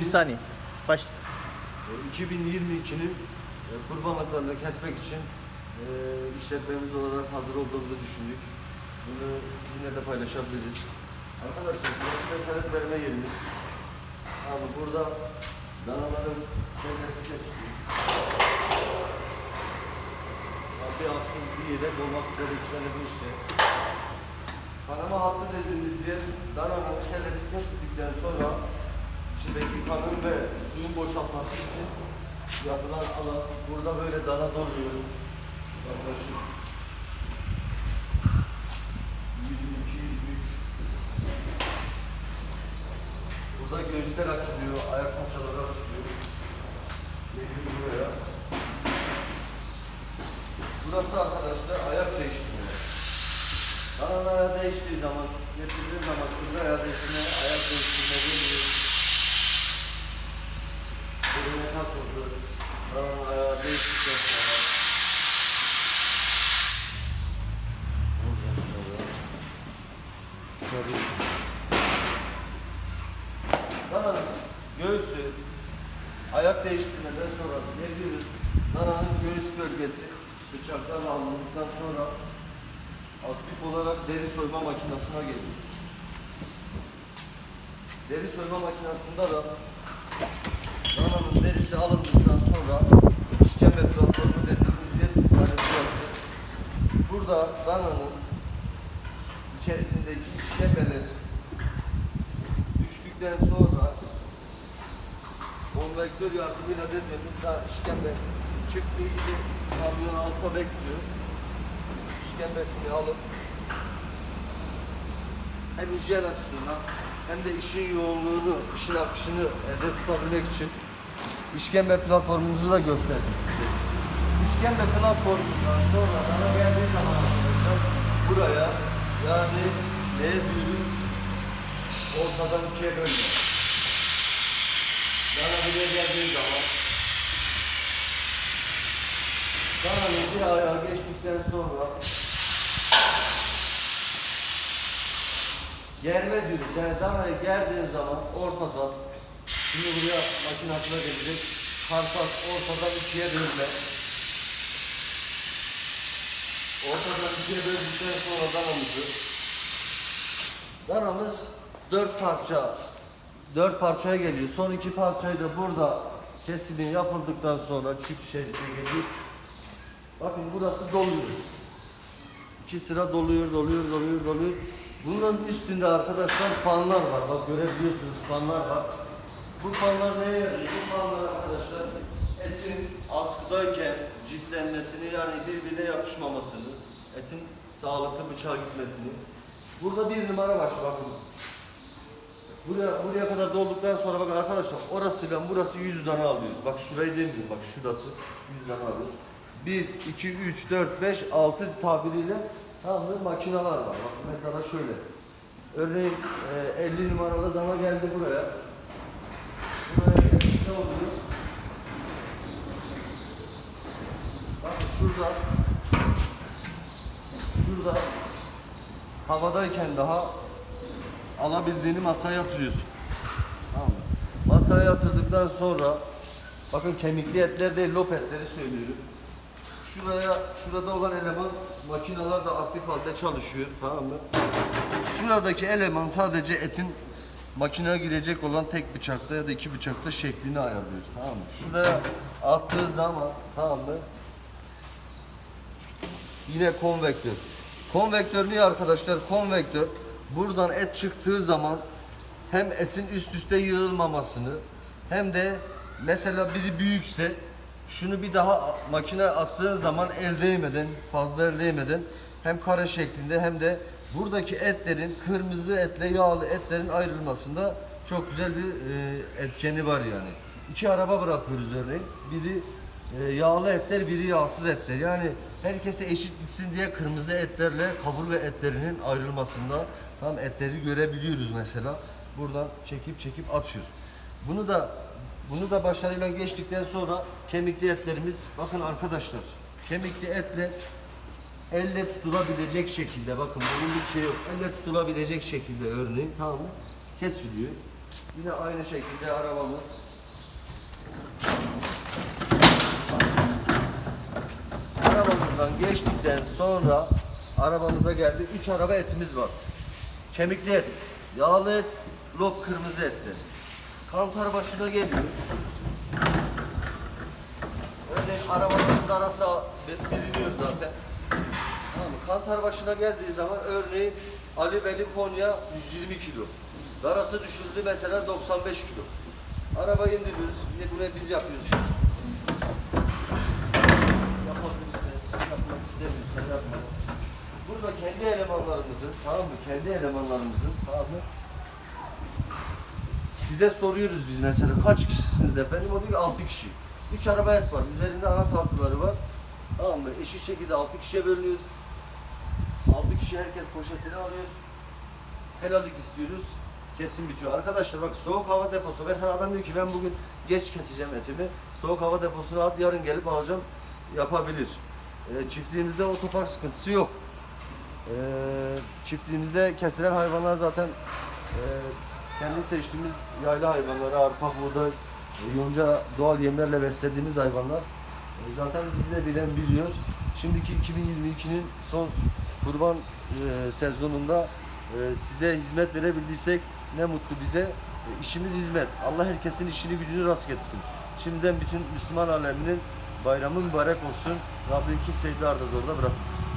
Bir saniye. Baş. 2022'nin e, kurbanlıklarını kesmek için e, işletmemiz olarak hazır olduğumuzu düşündük. Bunu sizinle de paylaşabiliriz. Arkadaşlar burası vekalet verme yerimiz. Abi burada danaların kendisi kesiliyor. Abi aslında bir yere dolmak üzere iki tane bu işte. Kanama hattı dediğimiz yer dananın kellesi kesildikten sonra içindeki kanın ve suyun boşaltması için yapılan alan. Burada böyle dana doluyor. Yaklaşık 22, 23. Burada göğüsler açılıyor, ayak paçaları açılıyor. Geliyor buraya. Burası arkadaşlar ayak değiştirme. Kanal ayağı değiştiği zaman, getirdiği zaman kıbrı ayağı değiştirme, ayak değiştirme geliyor. Dananın göğsü ayak değiştirmeden sonra geliyoruz. Dananın göğüs bölgesi bıçaktan alındıktan sonra aktif olarak deri soyma makinesine geliyor. Deri soyma makinesinde da dananın derisi alındıktan sonra işkembe platformu dediğimiz yer yani burası. Burada dananın içerisindeki işkembeler düştükten sonra konvektör yardımıyla dediğimiz daha işkembe çıktığı gibi kamyon altta bekliyor. İşkembesini alıp hem hijyen açısından hem de işin yoğunluğunu, işin akışını elde tutabilmek için işkembe platformumuzu da gösterdik size. İşkembe platformundan sonra bana geldiği zaman arkadaşlar buraya yani ne diyoruz? Ortadan ikiye bölme. Bana buraya geldiği zaman Dananın bir ayağı geçtikten sonra germe diyoruz. Yani danayı gerdiğin zaman ortadan şimdi buraya makinasına gelecek. Karpas ortadan ikiye bölme. Ortadan ikiye böldükten sonra danamızı danamız dört parça dört parçaya geliyor. Son iki parçayı da burada kesimin yapıldıktan sonra çift şeritte geliyor. Bakın burası doluyor. İki sıra doluyor, doluyor, doluyor, doluyor. Bunların üstünde arkadaşlar fanlar var. Bak görebiliyorsunuz fanlar var. Bu fanlar neye yarıyor? Bu fanlar arkadaşlar etin askıdayken ciltlenmesini yani birbirine yapışmamasını, etin sağlıklı bıçağa gitmesini. Burada bir numara var bakın. Buraya, buraya kadar dolduktan sonra bakın arkadaşlar orasıyla burası 100 tane alıyoruz. Bak şurayı demiyorum bak şurası 100 tane alıyoruz. 1, 2, 3, 4, 5, 6 tabiriyle tamam mı makineler var. Bak mesela şöyle. Örneğin e, 50 numaralı dana geldi. Buraya geldi ne oluyor? Bakın şurada şurada havadayken daha alabildiğini masaya yatırıyorsun. Tamam mı? Masaya yatırdıktan sonra bakın kemikli etler değil lop etleri söylüyorum. Şuraya şurada olan eleman makineler de aktif halde çalışıyor tamam mı? Şuradaki eleman sadece etin makineye girecek olan tek bıçakta ya da iki bıçakta şeklini ayarlıyoruz tamam mı? Şuraya attığı zaman tamam mı? Yine konvektör. Konvektör niye arkadaşlar? Konvektör buradan et çıktığı zaman hem etin üst üste yığılmamasını hem de mesela biri büyükse şunu bir daha makineye attığın zaman el değmeden, fazla el değmeden hem kare şeklinde hem de buradaki etlerin kırmızı etle yağlı etlerin ayrılmasında çok güzel bir e, etkeni var yani. İki araba bırakıyoruz örneğin. Biri e, yağlı etler, biri yağsız etler. Yani herkese eşit gitsin diye kırmızı etlerle kaburga etlerinin ayrılmasında tam etleri görebiliyoruz mesela. Buradan çekip çekip atıyor. Bunu da bunu da başarıyla geçtikten sonra kemikli etlerimiz bakın arkadaşlar kemikli etler elle tutulabilecek şekilde bakın bunun bir şey yok. Elle tutulabilecek şekilde örneğin tamam mı? Kesiliyor. Yine aynı şekilde arabamız. Arabamızdan geçtikten sonra arabamıza geldi. Üç araba etimiz var. Kemikli et, yağlı et, lop kırmızı etler. Kantar başına geliyor. Örneğin arabanın darası biliniyor zaten. Tamam mı? Kantar başına geldiği zaman örneğin Ali Veli Konya 120 kilo. Darası düşürdü mesela 95 kilo. Arabayı indiriyoruz. Bunu biz yapıyoruz. Burada kendi elemanlarımızın, tamam mı? Kendi elemanlarımızın, tamam mı? Size soruyoruz biz mesela kaç kişisiniz efendim? O diyor ki 6 kişi. 3 araba et var. Üzerinde ana tartıları var. Tamam mı? Eşit şekilde 6 kişiye bölünüyor. 6 kişi herkes poşetini alıyor. Helallik istiyoruz. Kesin bitiyor. Arkadaşlar bak soğuk hava deposu. Mesela adam diyor ki ben bugün geç keseceğim etimi. Soğuk hava deposuna at yarın gelip alacağım. Yapabilir. Ee, çiftliğimizde otopark sıkıntısı yok. Ee, çiftliğimizde kesilen hayvanlar zaten e, kendi seçtiğimiz yayla hayvanları, arpa, buğday, e, yonca doğal yemlerle beslediğimiz hayvanlar. E, zaten bizi de bilen biliyor. Şimdiki 2022'nin son kurban e, sezonunda e, size hizmet verebildiysek ne mutlu bize. E, işimiz hizmet. Allah herkesin işini gücünü rast getirsin. Şimdiden bütün Müslüman aleminin bayramı mübarek olsun. Rabbim kimseyi de arda zorda bırakmasın.